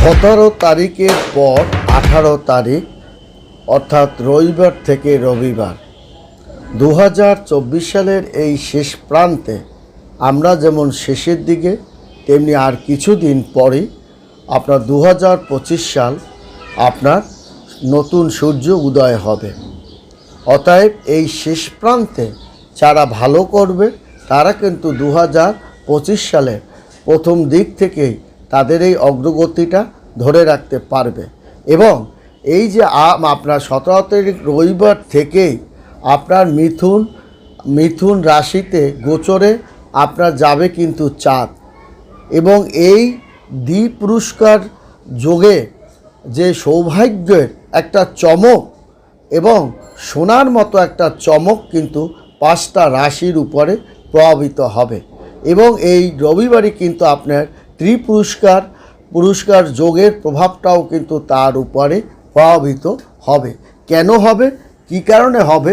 সতেরো তারিখের পর আঠারো তারিখ, অর্থাৎ রবিবার থেকে রবিবার দু হাজার চব্বিশ সালের এই শেষ প্রান্তে আমরা যেমন শেষের দিকে, তেমনি আর কিছুদিন পরে আপনার দু হাজার পঁচিশ সাল আপনার নতুন সূর্য উদয় হবে। অতএব এই শেষ প্রান্তে যারা ভালো করবে, তারা কিন্তু দু হাজার পঁচিশ সালের প্রথম দিক থেকেই তাদের এই অগ্রগতিটা ধরে রাখতে পারবে। এবং এই যে আপনার সতেরো তারিখ রবিবার থেকেই আপনার মিথুন মিথুন রাশিতে গোচরে আপনার যাবে কিন্তু চাঁদ। এবং এই দ্বি পুরস্কার যোগে যে সৌভাগ্যের একটা চমক এবং সোনার মতো একটা চমক কিন্তু পাঁচটা রাশির উপরে প্রভাবিত হবে। এবং এই রবিবারই কিন্তু আপনার ত্রিপুরস্কার, পুরস্কার যোগের প্রভাবটাও কিন্তু তার উপরে প্রভাবিত হবে। কেন হবে? কি কারণে হবে?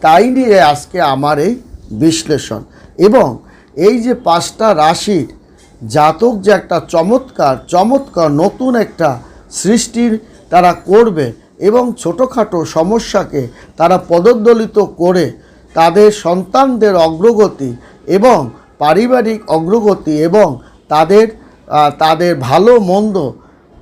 তাই নিয়ে আজকে আমার এই বিশ্লেষণ। এবং এই যে পাঁচটা রাশির জাতক যে একটা চমৎকার চমৎকার নতুন একটা সৃষ্টির তারা করবে এবং ছোটোখাটো সমস্যাকে তারা পদদলিত করে তাদের সন্তানদের অগ্রগতি এবং পারিবারিক অগ্রগতি এবং তাদের তাদের ভালো মন্দ,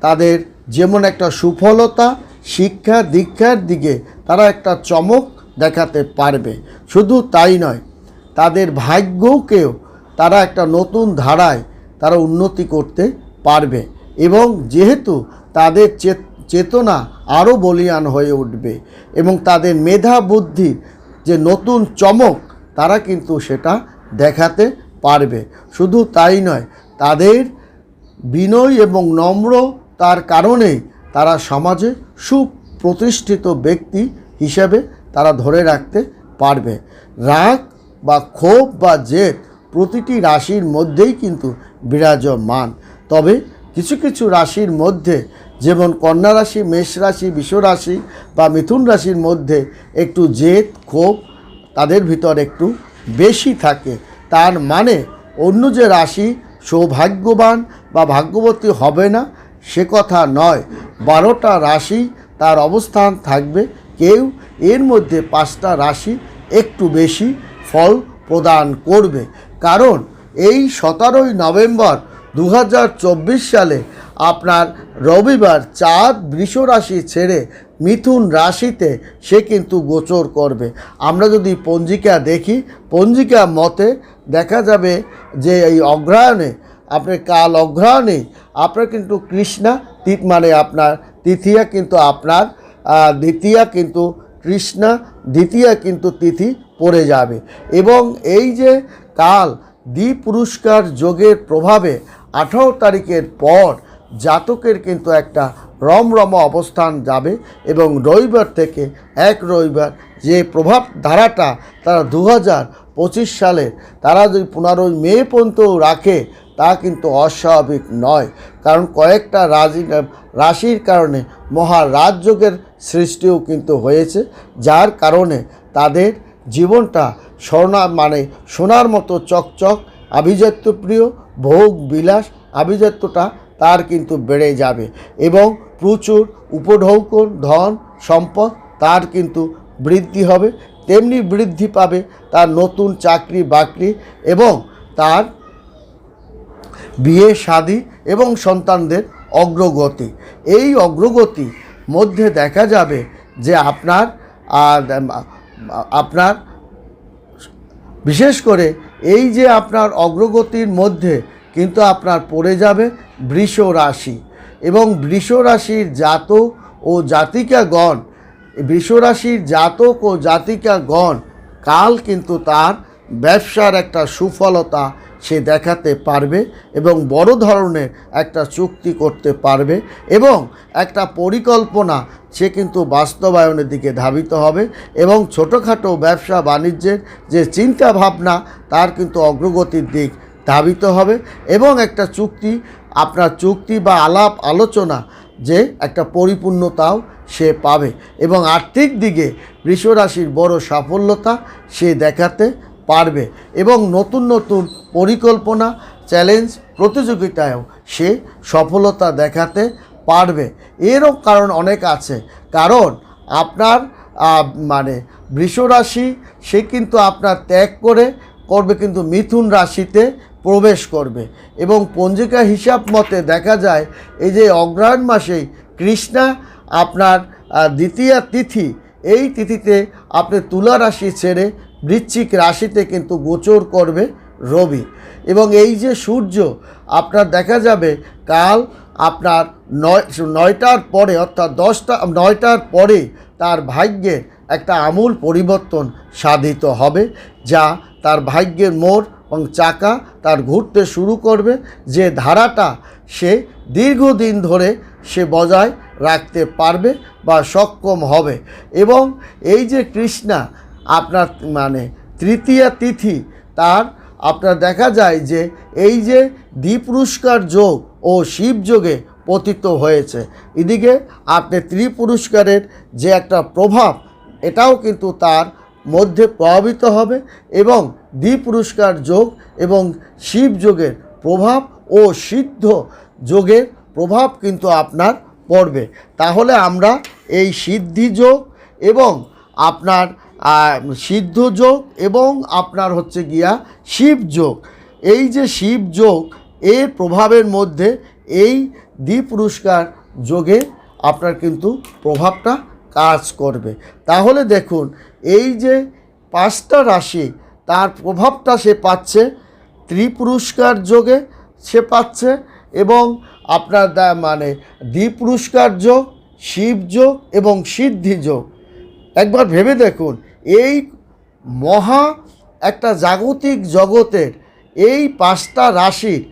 তাদের যেমন একটা সুফলতা, শিক্ষা দীক্ষার দিকে তারা একটা চমক দেখাতে পারবে। শুধু তাই নয়, তাদের ভাগ্যকেও তারা একটা নতুন ধারায় তারা উন্নতি করতে পারবে এবং যেহেতু তাদের চেত- চেতনা আরও বলিয়ান হয়ে উঠবে এবং তাদের মেধা বুদ্ধি যে নতুন চমক, তারা কিন্তু সেটা দেখাতে পারবে। শুধু তাই নয়, তাদের বিনয় এবং নম্র তার কারণেই তারা সমাজে সুপ্রতিষ্ঠিত ব্যক্তি হিসেবে তারা ধরে রাখতে পারবে। রাগ বা ক্ষোভ বা জেদ প্রতিটি রাশির মধ্যেই কিন্তু বিরাজমান। তবে কিছু কিছু রাশির মধ্যে যেমন কন্যা রাশি, মেষ রাশি রাশি বা মিথুন রাশির মধ্যে একটু জেদ, ক্ষোভ তাদের ভিতর একটু বেশি থাকে। তার মানে অন্য যে রাশি সৌভাগ্যবান বা ভাগ্যবতী হবে না, সে কথা নয়। বারোটা রাশি তার অবস্থান থাকবে। কেউ এর মধ্যে পাঁচটা রাশি একটু বেশি ফল প্রদান করবে। কারণ এই সতেরোই নভেম্বর দু হাজার চব্বিশ সালে আপনার রবিবার চাঁদ বৃষ রাশি ছেড়ে মিথুন রাশিতে সে কিন্তু গোচর করবে। আমরা যদি পঞ্জিকা দেখি, পঞ্জিকা মতে দেখা যাবে যে এই অগ্রহায়ণে, আপনার কাল অগ্রহায়ণে, আপনার কিন্তু কৃষ্ণা, তিথ মানে আপনার তৃতীয়া কিন্তু আপনার দ্বিতীয়া কিন্তু কৃষ্ণা, দ্বিতীয়া কিন্তু তিথি পড়ে যাবে। এবং এই যে কাল দ্বি পুরস্কার যোগের প্রভাবে আঠারো তারিখের পর জাতকের কিন্তু একটা রমরম অবস্থান যাবে এবং রবিবার থেকে এক রবিবার যে প্রভাব ধারাটা তারা দু হাজার পঁচিশ সালে তারা যদি পনেরোই মে পর্যন্ত রাখে, তা কিন্তু অস্বাভাবিক নয়। কারণ কয়েকটা রাজি, রাশির কারণে মহারাজযোগের সৃষ্টিও কিন্তু হয়েছে, যার কারণে তাদের জীবনটা স্বর্ণা মানে সোনার মতো চকচক, আভিজাত্যপ্রিয়, ভোগ বিলাস, আভিজাত্যটা তার কিন্তু বেড়ে যাবে এবং প্রচুর উপঢৌকন, ধন, সম্পদ, তার কিন্তু বৃদ্ধি হবে। তেমনি বৃদ্ধি পাবে তার নতুন চাকরি, বাকরি এবং তার বিয়ে, শাদী এবং সন্তানদের অগ্রগতি। এই অগ্রগতি মধ্যে দেখা যাবে যে আপনার আর আপনার বিশেষ করে এই যে আপনার অগ্রগতির মধ্যে কিন্তু আপনার পড়ে যাবে বৃষ রাশি। এবং বৃষ রাশির জাতক ও জাতিকাগণ বৃষ রাশির জাতক ও জাতিকাগণ, কাল কিন্তু তার ব্যবসার একটা সুফলতা সে দেখাতে পারবে এবং বড় ধরনের একটা চুক্তি করতে পারবে এবং একটা পরিকল্পনা সে কিন্তু বাস্তবায়নের দিকে ধাবিত হবে এবং ছোটোখাটো ব্যবসা বাণিজ্যের যে চিন্তা ভাবনা তার কিন্তু অগ্রগতির দিক ধাবিত হবে এবং একটা চুক্তি, আপনার চুক্তি বা আলাপ, আলোচনা যে একটা পরিপূর্ণতাও সে পাবে এবং আর্থিক দিকে বৃষরাশির বড় সাফল্যতা সে দেখাতে পারবে এবং নতুন নতুন পরিকল্পনা, চ্যালেঞ্জ প্রতিযোগিতায়ও সে সফলতা দেখাতে পারবে। এরও কারণ অনেক আছে। কারণ আপনার মানে বৃষ রাশি সে কিন্তু আপনার ত্যাগ করে করবে কিন্তু মিথুন রাশিতে প্রবেশ করবে। এবং পঞ্জিকা হিসাব মতে দেখা যায়, এই যে অগ্রহায়ণ মাসেই কৃষ্ণা আপনার দ্বিতীয়া তিথি, এই তিথিতে আপনি তুলা রাশি ছেড়ে বৃশ্চিক রাশিতে কিন্তু গোচর করবে রবি। এবং এই যে সূর্য, আপনার দেখা যাবে কাল আপনার নয়, নয়টার পরে, অর্থাৎ দশটা, নয়টার পরে তার ভাগ্যের একটা আমূল পরিবর্তন সাধিত হবে, যা তার ভাগ্যের মোড় এবং চাকা তার ঘুরতে শুরু করবে। যে ধারাটা সে দীর্ঘদিন ধরে সে বজায় রাখতে পারবে বা সক্ষম হবে। এবং এই যে কৃষ্ণা, আপনার মানে তৃতীয়া তিথি, তার আপনার দেখা যায় যে এই যে দ্বিপুরস্কার যোগ ও শিব যোগে পতিত হয়েছে। এদিকে আপনি ত্রিপুরস্কারের যে একটা প্রভাব, এটাও কিন্তু তার মধ্যে প্রভাবিত হবে এবং দ্বিপুরস্কার যোগ এবং শিব যোগের প্রভাব ও সিদ্ধ যোগের প্রভাব কিন্তু আপনার পড়বে। তাহলে আমরা এই সিদ্ধি যোগ এবং আপনার সিদ্ধ যোগ এবং আপনার হচ্ছে গিয়া শিব যোগ। এই যে শিব যোগ, এর প্রভাবের মধ্যে এই দ্বিপুরস্কার যোগে আপনার কিন্তু প্রভাবটা কাজ করবে। তাহলে দেখুন, এই যে পাঁচটা রাশি, তার প্রভাবটা সে পাচ্ছে, ত্রিপুরস্কার যোগে সে পাচ্ছে এবং আপনার মানে দ্বিপুরস্কার যোগ, শিব যোগ এবং সিদ্ধি যোগ। একবার ভেবে দেখুন, এই মহা একটা জাগতিক জগতের এই পাঁচটা রাশির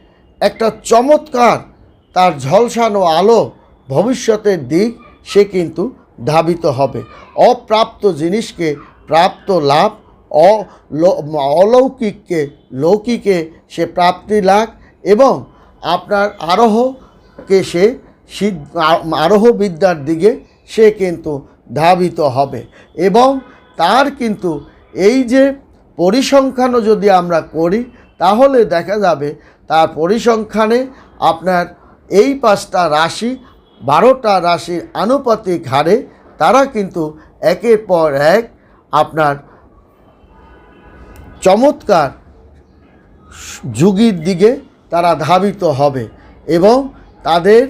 একটা চমৎকার তার ঝলসানো আলো ভবিষ্যতের দিক, সে কিন্তু ধাবিত হবে। অপ্রাপ্ত জিনিসকে প্রাপ্ত লাভ অলৌকিককে, লৌকিকে সে প্রাপ্তি লাভ এবং আপনার আরোহকে সে আরোহ বিদ্যার দিকে সে কিন্তু ধাবিত হবে এবং তার কিন্তু এই যে পরিসংখ্যানও যদি আমরা করি, তাহলে দেখা যাবে তার পরিসংখ্যানে আপনার এই পাঁচটা রাশি বারোটা রাশির আনুপাতিক হারে তারা কিন্তু একের পর এক আপনার চমৎকার যুগের দিকে তারা ধাবিত হবে এবং তাদের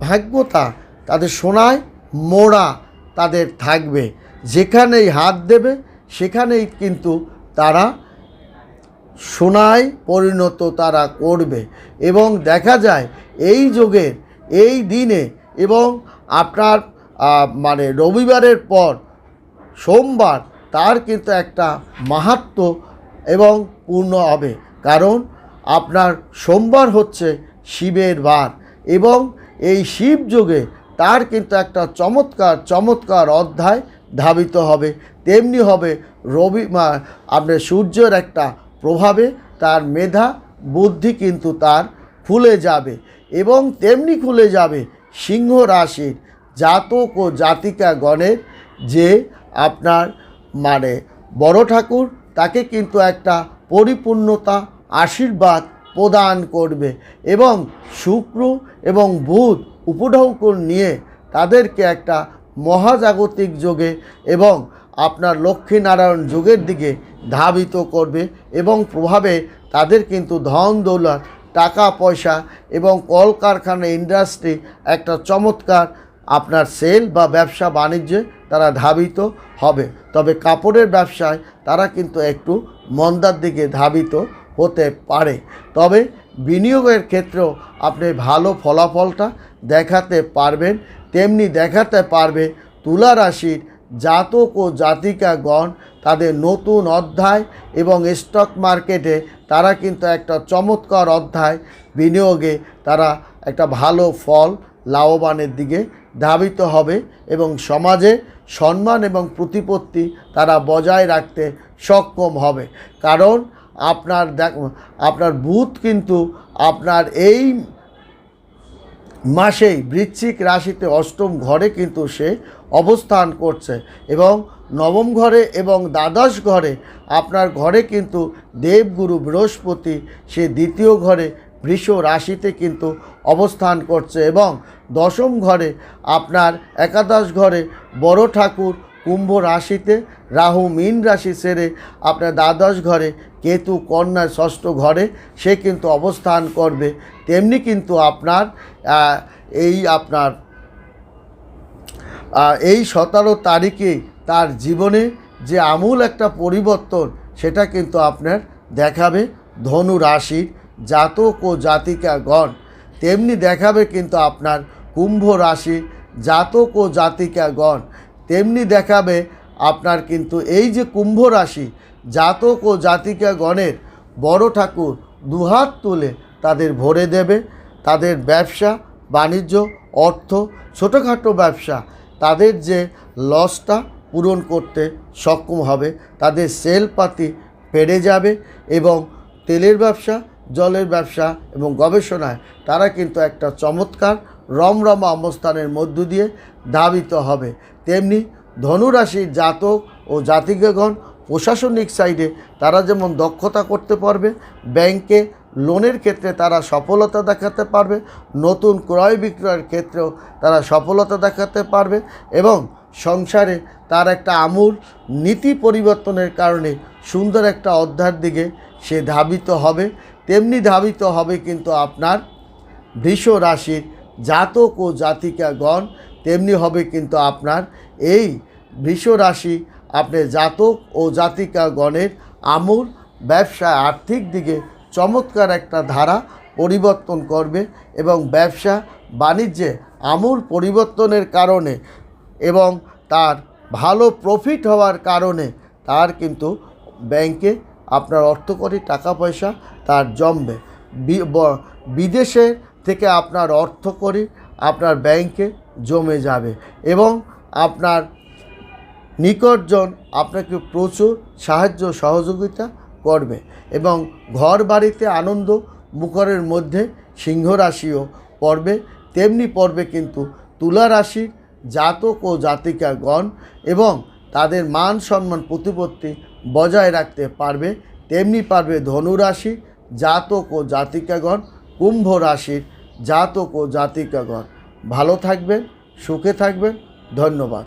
ভাগ্যতা, তাদের সোনায় মোড়া তাদের থাকবে। যেখানেই হাত দেবে, সেখানেই কিন্তু তারা সোনায় পরিণত তারা করবে। এবং দেখা যায় এই যুগের, এই দিনে এবং আপনার মানে রবিবারের পর সোমবার তার কিন্তু একটা মাহাত্ম এবং পূর্ণ হবে। কারণ আপনার সোমবার হচ্ছে শিবের বার এবং এই শিব যুগে তার কিন্তু একটা চমৎকার চমৎকার অধ্যায় ধাবিত হবে। তেমনি হবে রবি আপনার সূর্যের একটা প্রভাবে তার মেধা, বুদ্ধি কিন্তু তার খুলে যাবে এবং তেমনি খুলে যাবে। সিংহ রাশির জাতক ও জাতিকা গণের যে আপনার মানে বড় ঠাকুর, তাকে কিন্তু একটা পরিপূর্ণতা আশীর্বাদ প্রদান করবে এবং শুক্র এবং বুধ উপঢৌকন নিয়ে তাদেরকে একটা মহাজাগতিক যোগে এবং আপনার লক্ষ্মীনারায়ণ যুগের দিকে ধাবিত করবে এবং প্রভাবে তাদের কিন্তু ধন দৌলত টাকা, পয়সা এবং কলকারখানা ইন্ডাস্ট্রি একটা চমৎকার আপনার সেল বা ব্যবসা বাণিজ্যে তারা ধাবিত হবে। তবে কাপড়ের ব্যবসায় তারা কিন্তু একটু মন্দার দিকে ধাবিত হতে পারে। তবে বিনিয়োগের ক্ষেত্রেও আপনি ভালো ফলাফলটা দেখাতে পারবেন, তেমনি দেখাতে পারবে তুলা রাশির জাতক ও জাতিকাগণ তাদের নতুন অধ্যায় এবং স্টক মার্কেটে তারা কিন্তু একটা চমৎকার অধ্যায় বিনিয়োগে তারা একটা ভালো ফল লাভবানের দিকে ধাবিত হবে এবং সমাজে সম্মান এবং প্রতিপত্তি তারা বজায় রাখতে সক্ষম হবে। কারণ আপনার দেখ, আপনার বুথ কিন্তু আপনার এই মাসেই বৃশ্চিক রাশিতে অষ্টম ঘরে কিন্তু সে অবস্থান করছে এবং নবম ঘরে এবং দ্বাদশ ঘরে আপনার ঘরে কিন্তু দেবগুরু বৃহস্পতি, সে দ্বিতীয় ঘরে বৃষ রাশিতে কিন্তু অবস্থান করছে এবং দশম ঘরে আপনার একাদশ ঘরে বড় ঠাকুর কুম্ভ রাশিতে, রাহু মীন রাশি সেরে আপনার দ্বাদশ ঘরে কেতু কন্যা ষষ্ঠ ঘরে সে কিন্তু অবস্থান করবে। তেমনি কিন্তু আপনার এই আপনার এই সতেরো তারিখে তার জীবনে যে আমূল একটা পরিবর্তন, সেটা কিন্তু আপনার দেখাবে ধনু রাশির জাতক ও জাতিকাগণ। তেমনি দেখাবে কিন্তু আপনার কুম্ভ রাশির জাতক ও জাতিকাগণ। তেমনি দেখাবে আপনার কিন্তু এই যে কুম্ভ রাশি জাতক ও জাতিকাগণের বড় ঠাকুর দুহাত তুলে তাদের ভরে দেবে। তাদের ব্যবসা, বাণিজ্য, অর্থ, ছোটোখাটো ব্যবসা তাদের যে লসটা পূরণ করতে সক্ষম হবে, তাদের সেল পাতি বেড়ে যাবে এবং তেলের ব্যবসা, জলের ব্যবসা এবং গবেষণায় তারা কিন্তু একটা চমৎকার রমরমা অবস্থানের মধ্য দিয়ে ধাবিত হবে। তেমনি ধনুরাশির জাতক ও জাতিকগণ প্রশাসনিক সাইডে তারা যেমন দক্ষতা করতে পারবে, ব্যাংকে লোনের ক্ষেত্রে তারা সফলতা দেখাতে পারবে, নতুন ক্রয় বিক্রয়ের ক্ষেত্রেও তারা সফলতা দেখাতে পারবে এবং সংসারে তার একটা আমূল নীতি পরিবর্তনের কারণে সুন্দর একটা অধ্যায়ের দিকে সে ধাবিত হবে। তেমনি ধাবিত হবে কিন্তু আপনার বৃষ রাশির জাতক ও জাতিকাগণ, তেমনি হবে কিন্তু আপনার এই বৃষ রাশি আপনি জাতক ও জাতিকাগণের আমূল ব্যবসা আর্থিক দিকে চমৎকার একটা ধারা পরিবর্তন করবে এবং ব্যবসা বাণিজ্যে আমূল পরিবর্তনের কারণে এবং তার ভালো প্রফিট হওয়ার কারণে তার কিন্তু ব্যাংকে আপনার অর্থকরী টাকা পয়সা তার জমবে। বিদেশে থেকে আপনার অর্থকরী আপনার ব্যাংকে জমে যাবে এবং আপনার নিকটজন আপনাকে প্রচুর সাহায্য সহযোগিতা করবে এবং ঘর বাড়িতে আনন্দ, মুখরের মধ্যে সিংহ রাশিও পড়বে তেমনি পড়বে কিন্তু তুলা রাশির জাতক ও জাতিকাগণ এবং তাদের মান সম্মান প্রতিপত্তি বজায় রাখতে পারবে, তেমনি পারবে ধনু রাশি, জাতক ও জাতিকাগণ, কুম্ভ রাশির জাতক ও জাতিকাগণ। ভালো থাকবেন, সুখে থাকবেন, ধন্যবাদ।